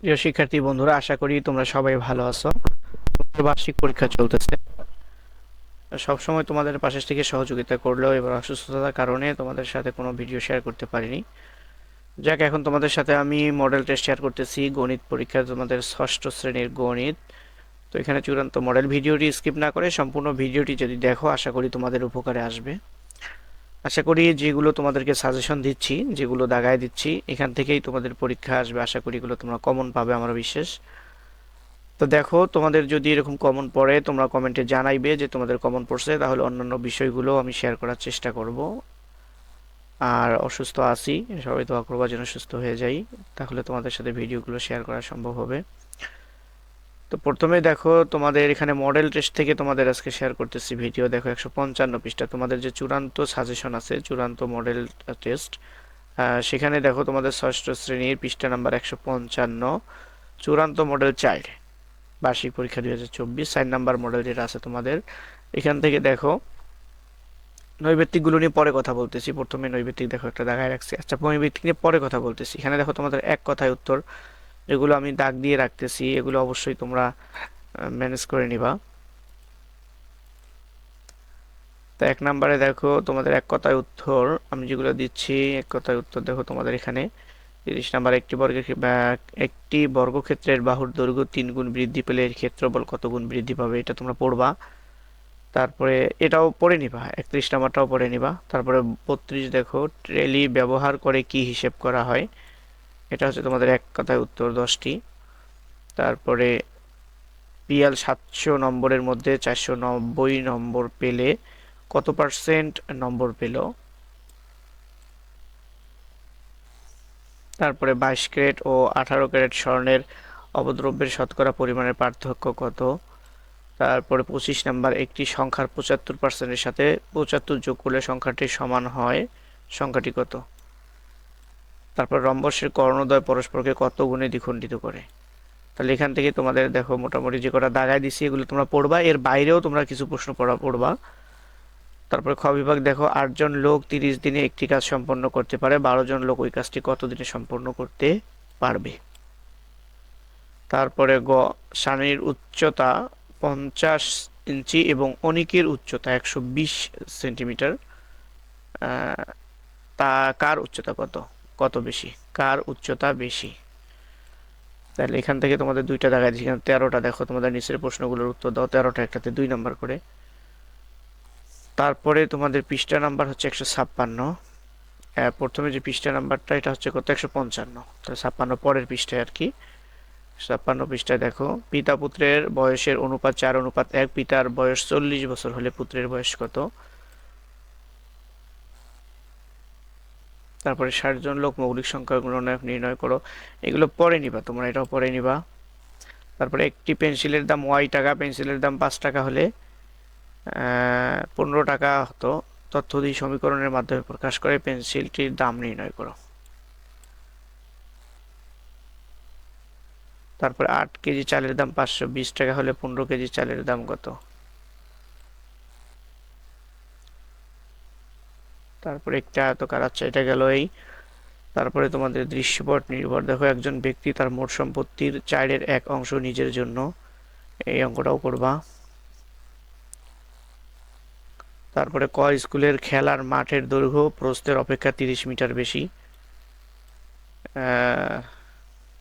প্রিয় শিক্ষার্থী বন্ধুরা, আশা করি তোমরা সবাই ভালো আছো। তোমাদের বার্ষিক পরীক্ষা চলতেছে। সবসময় তোমাদের পাশের থেকে সহযোগিতা করলেও এবার অসুস্থতার কারণে তোমাদের সাথে কোনো ভিডিও শেয়ার করতে পারিনি। যাক, এখন তোমাদের সাথে আমি মডেল টেস্ট শেয়ার করতেছি। গণিত পরীক্ষা তোমাদের ষষ্ঠ শ্রেণির গণিত। তো এখানে চূড়ান্ত মডেল ভিডিওটি স্কিপ না করে সম্পূর্ণ ভিডিওটি যদি দেখো, আশা করি তোমাদের উপকারে আসবে। আশা করি যেগুলো তোমাদেরকে সাজেশন দিচ্ছি, যেগুলো দাগায় দিচ্ছি, এখান থেকেই তোমাদের পরীক্ষা আসবে। আশা করি এগুলো তোমরা কমন পাবে আমার বিশ্বাস তো দেখো, তোমাদের যদি এরকম কমন পড়ে, তোমরা কমেন্টে জানাইবে যে তোমাদের কমন পড়ছে, তাহলে অন্যান্য বিষয়গুলো আমি শেয়ার করার চেষ্টা করব। আর অসুস্থ আছি, সবাই দোয়া করবা যেন সুস্থ হয়ে যাই, তাহলে তোমাদের সাথে ভিডিওগুলো শেয়ার করা সম্ভব হবে। তো প্রথমে দেখো তোমাদের এখানে মডেল টেস্ট থেকে তোমাদের আজকে শেয়ার করতেছি ভিডিও দেখো একশো পঞ্চান্ন পৃষ্ঠা। তোমাদের যে চূড়ান্ত সাজেশন আছে, চূড়ান্ত মডেল টেস্ট সেখানে দেখো তোমাদের ষষ্ঠ শ্রেণির পৃষ্ঠা নাম্বার একশো পঞ্চান্ন। চূড়ান্ত মডেল চাইল্ড বার্ষিক পরীক্ষা দুই হাজার চব্বিশ। সাইন নাম্বার মডেল যেটা আছে তোমাদের, এখান থেকে দেখো নৈবেত্তিকগুলো নিয়ে পরে কথা বলতেছি। প্রথমে নৈবেত্তিক দেখো একটা দেখায় রাখছি। আচ্ছা নৈবেত্তিক নিয়ে পরে কথা বলতেছি। এখানে দেখো তোমাদের এক কথায় উত্তর। যেগুলো আমি দাগ দিয়ে রাখতেছি, এগুলো অবশ্যই তোমরা ম্যানেজ করে নিবা। তো এক নাম্বারে দেখো, তোমাদের এক কথায় উত্তর, আমি যেগুলো দিচ্ছি, এক কথায় উত্তর দেখো তোমাদের এখানে। তিরিশ নাম্বার, একটি বর্গের একটি বর্গক্ষেত্রের বাহুর দৈর্ঘ্য তিন গুণ বৃদ্ধি পেলে এর ক্ষেত্রফল কত গুণ বৃদ্ধি পাবে, এটা তোমরা পড়বা। তারপরে এটাও পড়ে নিবা, একত্রিশ নাম্বারটাও পড়ে নিবা। তারপরে বত্রিশ দেখো ট্রেলি ব্যবহার করে কি হিসেব করা হয়? এটা হচ্ছে তোমাদের এক কথায় উত্তর দশটি। তারপরে পিএল সাতশো নম্বরের মধ্যে চারশো নব্বই নম্বর পেলে কত পার্সেন্ট নম্বর পেল? তারপরে বাইশ ক্যারেট ও আঠারো ক্যারেট স্বর্ণের অবদ্রব্যের শতকরা পরিমাণের পার্থক্য কত? তারপরে পঁচিশ নাম্বার, একটি সংখ্যার পঁচাত্তর পার্সেন্টের সাথে পঁচাত্তর যোগ করলে সংখ্যাটি সমান হয়। সংখ্যাটি কত? তারপর রম্বসের কর্ণদ্বয় পরস্পরকে কত গুণে দ্বিখণ্ডিত করে। তাহলে এখান থেকে তোমাদের দেখো মোটামুটি যে কটা দাগায় দিছি, এগুলো তোমরা পড়বা। এর বাইরেও তোমরা কিছু প্রশ্ন পড়া, পড়বা। তারপরে খ বিভাগ দেখো, আটজন লোক তিরিশ দিনে একটি কাজ সম্পন্ন করতে পারে বারো জন লোক ওই কাজটি কত দিনে সম্পন্ন করতে পারবে? তারপরে গ, সানির উচ্চতা পঞ্চাশ ইঞ্চি এবং অনিকের উচ্চতা একশো বিশ সেন্টিমিটার। তা কার উচ্চতা কত? কত বেশি? কার উচ্চতা বেশি? তাহলে এখান থেকে তোমাদের দুইটা দেখা দিচ্ছি। এখানে তেরোটা দেখো, তোমাদের নিচের প্রশ্নগুলোর উত্তর দাও। তেরোটা একটাতে দুই নম্বর করে। তারপরে তোমাদের পৃষ্ঠা নাম্বার হচ্ছে একশো ছাপ্পান্ন। প্রথমে যে পৃষ্ঠা নাম্বারটা, এটা হচ্ছে কত? একশো পঞ্চান্ন। তাহলে ছাপ্পান্ন পরের পৃষ্ঠায় আর কি। ছাপ্পান্ন পৃষ্ঠায় দেখো, পিতা পুত্রের বয়সের অনুপাত চার, অনুপাত এক। পিতার বয়স চল্লিশ বছর হলে পুত্রের বয়স কত? তারপরে ষাট জন লোক, মৌলিক সংখ্যা গুণনায়ক নির্ণয় করো। এগুলো পরে নিবা, তোমরা এটাও পরে নিবা। তারপরে একটি পেন্সিলের দাম ওয়াই টাকা, পেন্সিলের দাম পাঁচ টাকা হলে পনেরো টাকা হতো। তথ্য দিয়ে সমীকরণের মাধ্যমে প্রকাশ করে পেন্সিলটির দাম নির্ণয় করো। তারপরে আট কেজি চালের দাম পাঁচশো বিশ টাকা হলে পনেরো কেজি চালের দাম কত? তারপরে একটা আয়তকার আচ্ছা এটা গেল এই। তারপরে তোমাদের দৃশ্যপট নির্ভর। দেখো, একজন ব্যক্তি তার মোট সম্পত্তির চারের এক অংশ নিজের জন্য। এই অঙ্কটাও করবা। তারপরে ক, স্কুলের খেলার মাঠের দৈর্ঘ্য প্রস্থের অপেক্ষা তিরিশ মিটার বেশি।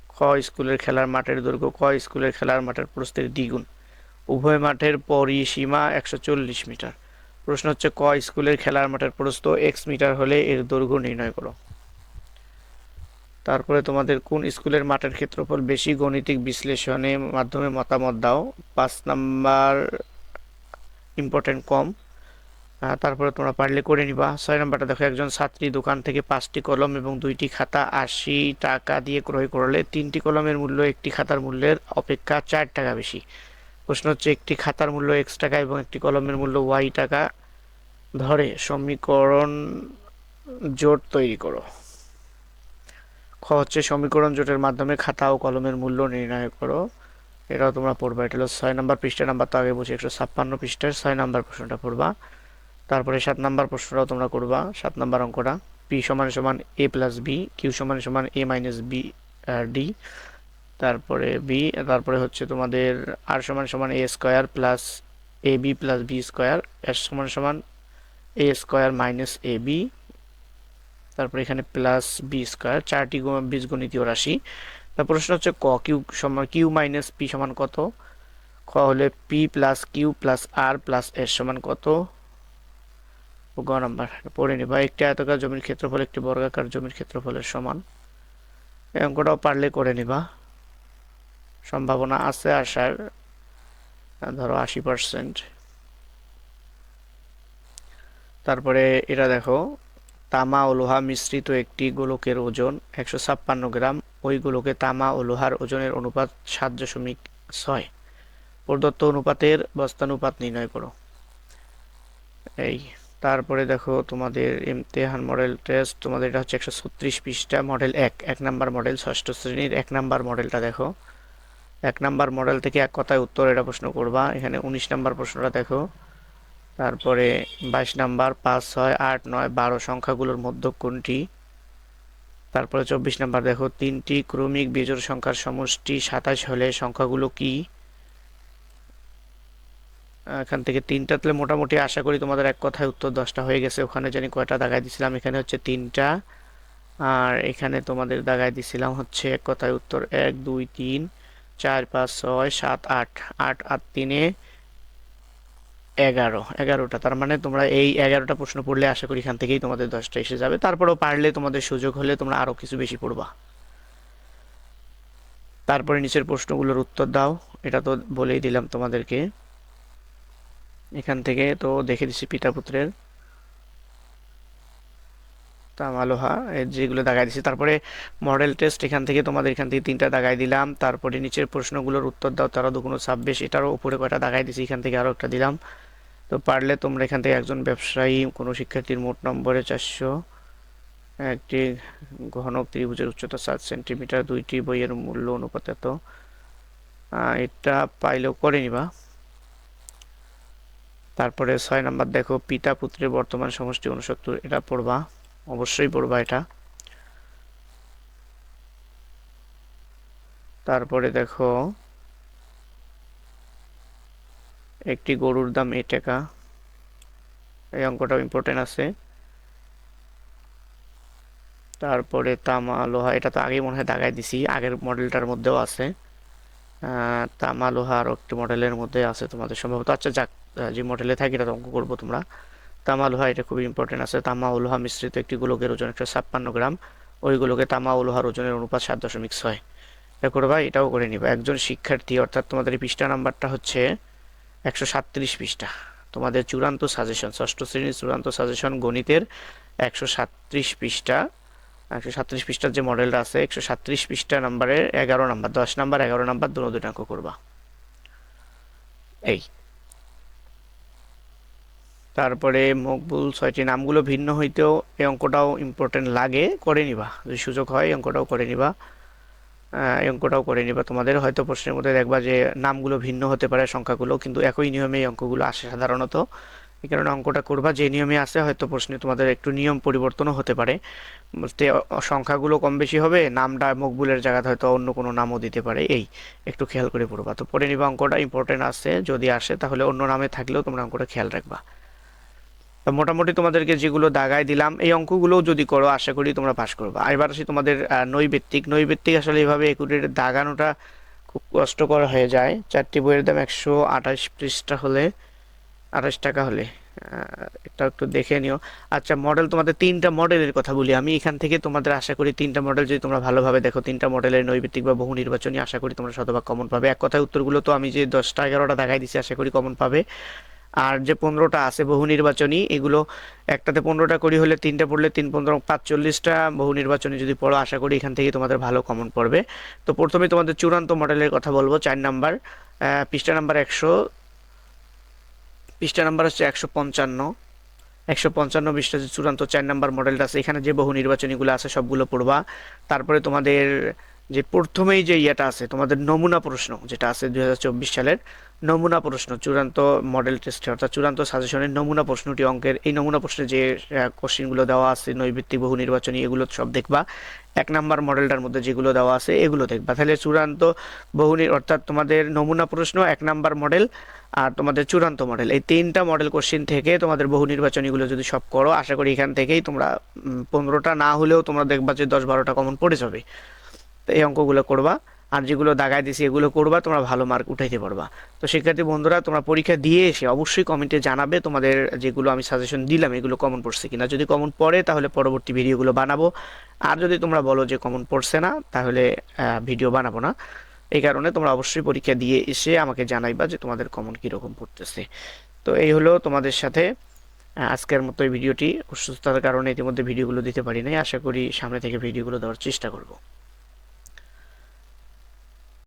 খ, স্কুলের খেলার মাঠের দৈর্ঘ্য। ক, স্কুলের খেলার মাঠের প্রস্থের দ্বিগুণ। উভয় মাঠের পরিসীমা একশো চল্লিশ মিটার। প্রশ্ন হচ্ছে, ক স্কুলের খেলার মাঠের প্রস্থ এক্স মিটার হলে এর দৈর্ঘ্য নির্ণয় করো? তারপরে তোমাদের, কোন স্কুলের মাঠের ক্ষেত্রফল বেশি গণিতিক বিশ্লেষণের মাধ্যমে মতামত দাও? পাঁচ নাম্বার ইম্পর্টেন্ট কম। তারপরে তোমরা পারলে করে নিবা। ছয় নম্বরটা দেখো, একজন ছাত্রী দোকান থেকে পাঁচটি কলম এবং দুইটি খাতা আশি টাকা দিয়ে ক্রয় করলে তিনটি কলমের মূল্য একটি খাতার মূল্যের অপেক্ষা চার টাকা বেশি। প্রশ্ন হচ্ছে, একটি খাতার মূল্য এক্স টাকা এবং একটি কলমের মূল্য ওয়াই টাকা ধরে, সমীকরণ জোট তৈরি করো। খ হচ্ছে সমীকরণ জোটের মাধ্যমে খাতা ও কলমের মূল্য নির্ণয় করো। এটাও তোমরা পড়বা, এটা হলো ছয় নম্বর পৃষ্ঠা নাম্বার তো আগে বলছি একশো ছাপ্পান্ন পৃষ্ঠার ছয় নম্বর প্রশ্নটা পড়বা। তারপরে সাত নাম্বার প্রশ্নটাও তোমরা করবা, সাত নাম্বার অঙ্কটা। পি সমান সমান এ প্লাস বি কিউ সমান সমান এ মাইনাস বি আর ডি তারপরে বি তারপরে হচ্ছে তোমাদের আর সমান সমান A square plus A B plus B square S সমান সমান A square minus A B তারপরে এখানে প্লাস বি স্কোয়ার চারটি বীজগণিতীয় রাশি। তার প্রশ্ন হচ্ছে ক কিউ সমান কিউ মাইনাস পি সমান কত? খ হলে P plus Q plus R plus S সমান কত? গ নাম্বার, পড়ে নিবা। একটি আয়তাকার জমির ক্ষেত্রফল, একটি বর্গাকার জমির ক্ষেত্রফলের সমান। এই অঙ্কটাও পারলে করে নিবা। সম্ভাবনা আছে আসার ধরো আশি পার্সেন্ট তারপরে এটা দেখো, তামা ও লোহা মিশ্রিত একটি গোলকের ওজন একশো ছাপ্পান্ন গ্রাম। ওই গোলকে তামা ও লোহার ওজনের অনুপাত সাত দশমিক ছয়। প্রদত্ত অনুপাতের বস্তানুপাত নির্ণয় করো। এই, তারপরে দেখো তোমাদের ইমতেহান মডেল টেস্ট। তোমাদের এটা হচ্ছে একশো ছত্রিশ পৃষ্ঠা, মডেল এক। এক নাম্বার মডেল ষষ্ঠ শ্রেণির এক নাম্বার মডেলটা দেখো। এক নাম্বার মডেল থেকে এক কথায় উত্তর এটা প্রশ্ন করবা। এখানে উনিশ নাম্বার প্রশ্নটা দেখো। তারপরে বাইশ নাম্বার, পাঁচ, ছয়, আট, নয়, বারো সংখ্যাগুলোর মধ্য কোনটি? তারপরে চব্বিশ নাম্বার, দেখো, তিনটি ক্রমিক বিজোড় সংখ্যার সমষ্টি সাতাশ হলে সংখ্যাগুলো কি? এখান থেকে তিনটা, তাহলে মোটামুটি আশা করি তোমাদের এক কথায় উত্তর দশটা হয়ে গেছে। ওখানে জানি কয়টা দাগাই দিছিলাম, এখানে হচ্ছে তিনটা। আর এখানে তোমাদের দাগাই দিছিলাম হচ্ছে এক কথায় উত্তর এক, দুই, তিন, চার, পাঁচ, ছয়, সাত, আট আট আর তিনে এগারো, এগারোটা। তার মানে তোমরা এই এগারোটা প্রশ্ন পড়লে আশা করি এখান থেকেই তোমাদের দশটা এসে যাবে। তারপরেও পারলে তোমাদের সুযোগ হলে তোমরা আরও কিছু বেশি পড়বা। তারপরে নিচের প্রশ্নগুলোর উত্তর দাও। এটা তো বলেই দিলাম তোমাদেরকে। এখান থেকে তো দেখে দিচ্ছি পিতা পুত্রের তামালোহা যেগুলো দাগাই দিচ্ছি তারপরে মডেল টেস্ট, এখান থেকে তোমাদের এখান থেকে তিনটা দাগাই দিলাম। তারপরে নিচের প্রশ্নগুলোর উত্তর দাও। তারা দুগুণ ছাব্বিশ, এটারও উপরে কয়টা দাগাই দিচ্ছি এখান থেকে আরও একটা দিলাম। তো পারলে তোমরা এখান থেকে একজন ব্যবসায়ী, কোনো শিক্ষার্থীর মোট নম্বরে চারশো, একটি ঘনক ত্রিভুজের উচ্চতা সাত সেন্টিমিটার, দুইটি বইয়ের মূল্য অনুপাতে তো এটা পাইলেও করে নিবা। তারপরে ছয় নাম্বার, দেখো, পিতা পুত্রের বর্তমান সমষ্টি উনসত্তর এটা পড়বা, অবশ্যই পড়বা এটা। তারপরে দেখো একটি গরুর দাম এ টাকা। এই অঙ্কটাও ইম্পর্টেন্ট আছে। তারপরে তামা, লোহা, এটা তো আগেই মনে হয় দাগাই দিছি, আগের মডেলটার মধ্যেও আছে। তামা, লোহা আরও একটি মডেলের মধ্যে আছে তোমাদের সম্ভবত। আচ্ছা যাক যে মডেলে থাকে এটা অঙ্ক করব তোমরা। তামা, লোহা, এটা খুবই ইম্পর্টেন্ট আছে। তামা ও লোহা মিশ্রিত একটি গোলকের ওজন একশো ছাপ্পান্ন গ্রাম। ওই গোলকে তামা ও লোহার ওজনের অনুপাত সাত দশমিক ছয়। এটা করবা এটাও করে নিবা। একজন শিক্ষার্থী, অর্থাৎ তোমাদের পৃষ্ঠা নাম্বারটা হচ্ছে একশো সাতত্রিশ পৃষ্ঠা। তোমাদের চূড়ান্ত সাজেশন ষষ্ঠ শ্রেণির চূড়ান্ত সাজেশন গণিতের একশো সাতত্রিশ পৃষ্ঠা। একশো সাতত্রিশ পৃষ্ঠার যে মডেলটা আছে, একশো সাতত্রিশ পৃষ্ঠা নাম্বারের এগারো নাম্বার, দশ নাম্বার, এগারো নাম্বার দুটো দুটাঙ্ক করবা। এই। তারপরে মকবুল ছয়টি নামগুলো ভিন্ন হইতেও এই অঙ্কটাও ইম্পর্টেন্ট লাগে, করে নিবা। যদি সুযোগ হয় অঙ্কটাও করে নিবা। এই অঙ্কটাও করে নিবা। তোমাদের হয়তো প্রশ্নের মধ্যে দেখবা যে নামগুলো ভিন্ন হতে পারে সংখ্যাগুলো, কিন্তু একই নিয়মে এই অঙ্কগুলো আসে সাধারণত। এই কারণে অঙ্কটা করবা। যে নিয়মে আসে হয়তো প্রশ্নে তোমাদের একটু নিয়ম পরিবর্তনও হতে পারে। সংখ্যাগুলো কম বেশি হবে, নামটা মকবুলের জায়গাতে হয়তো অন্য কোনো নামও দিতে পারে। এই একটু খেয়াল করে পড়বা। তো পড়ে নিবা, অঙ্কটা ইম্পর্টেন্ট আছে। যদি আসে তাহলে অন্য নামে থাকলেও তোমরা অঙ্কটা খেয়াল রাখবা। মোটামুটি তোমাদেরকে যেগুলো দাগায় দিলাম, এই অঙ্কগুলোও যদি করো, আশা করি তোমরা পাস করবা। আর এবার আসি তোমাদের নৈবেত্তিক। নৈবেত্তিক আসলে এইভাবে একুরের দাগানোটা খুব কষ্টকর হয়ে যায়। চারটি বইয়ের দাম একশো আঠাশ পৃষ্ঠা হলে, আঠাশ টাকা হলে এটা একটু দেখে নিও। আচ্ছা মডেল তোমাদের তিনটা মডেলের কথা বলি। আমি এখান থেকে তোমাদের আশা করি তিনটা মডেল যদি তোমরা ভালোভাবে দেখো, তিনটা মডেলের নৈবেত্তিক বা বহু নির্বাচনী, আশা করি তোমরা শতভাগ কমন পাবে। এক কথায় উত্তরগুলো তো আমি যে দশটা, এগারোটা দেখাই দিচ্ছি আশা করি কমন পাবে। আর যে পনেরোটা আছে বহু নির্বাচনী, এগুলো একটাতে পনেরোটা করি হলে তিনটা পড়লে তিন পনেরো, পাঁচচল্লিশটা বহু নির্বাচনী যদি পড়ো, আশা করি এখান থেকে তোমাদের ভালো কমন পড়বে। তো প্রথমে তোমাদের চূড়ান্ত মডেলের কথা বলব, চার নাম্বার পৃষ্ঠা নাম্বার একশো, পৃষ্ঠা নাম্বার হচ্ছে একশো পঞ্চান্ন। একশো পঞ্চান্ন পৃষ্ঠা যে চূড়ান্ত চার নাম্বার মডেলটা আছে, এখানে যে বহু নির্বাচনীগুলো আছে সবগুলো পড়বা। তারপরে তোমাদের যে প্রথমেই যে ইয়েটা আছে, তোমাদের নমুনা প্রশ্ন যেটা আছে দুই হাজার চব্বিশ সালের, নমুনা প্রশ্ন, চূড়ান্ত মডেল টেস্টে অর্থাৎ চূড়ান্ত সাজেশনের নমুনা প্রশ্নটি অঙ্কের, এই নমুনা প্রশ্নে যে কোশ্চেনগুলো দেওয়া আছে নৈবিত্তিক বহু নির্বাচনী, এগুলো সব দেখবা। এক নাম্বার মডেলটার মধ্যে যেগুলো দেওয়া আছে, এগুলো দেখবা। তাহলে চূড়ান্ত বহু অর্থাৎ তোমাদের নমুনা প্রশ্ন, এক নাম্বার মডেল আর তোমাদের চূড়ান্ত মডেল এই তিনটা মডেল কোশ্চেন থেকে তোমাদের বহু নির্বাচনীগুলো যদি সব করো, আশা করি এখান থেকেই তোমরা পনেরোটা না হলেও তোমরা দেখবা যে দশ বারোটা কমন পড়ে যাবে। এই অঙ্কগুলো করবা। আর যেগুলো দাগায় দিছি এগুলো করবা, তোমরা ভালো মার্ক উঠাইতে পারবা। তো শিক্ষার্থী বন্ধুরা, তোমরা পরীক্ষা দিয়ে এসে অবশ্যই কমেন্টে জানাবে তোমাদের যেগুলো আমি সাজেশন দিলাম, এগুলো কমন পড়ছে কিনা। যদি কমন পড়ে, তাহলে পরবর্তী ভিডিওগুলো বানাবো। আর যদি তোমরা বলো যে কমন পড়ছে না, তাহলে ভিডিও বানাবো না। এই কারণে তোমরা অবশ্যই পরীক্ষা দিয়ে এসে আমাকে জানাইবা যে তোমাদের কমন কীরকম পড়তেছে। তো এই হলো তোমাদের সাথে আজকের মতো এই ভিডিওটি অসুস্থতার কারণে ইতিমধ্যে ভিডিওগুলো দিতে পারি নাই। আশা করি সামনে থেকে ভিডিওগুলো দেওয়ার চেষ্টা করব।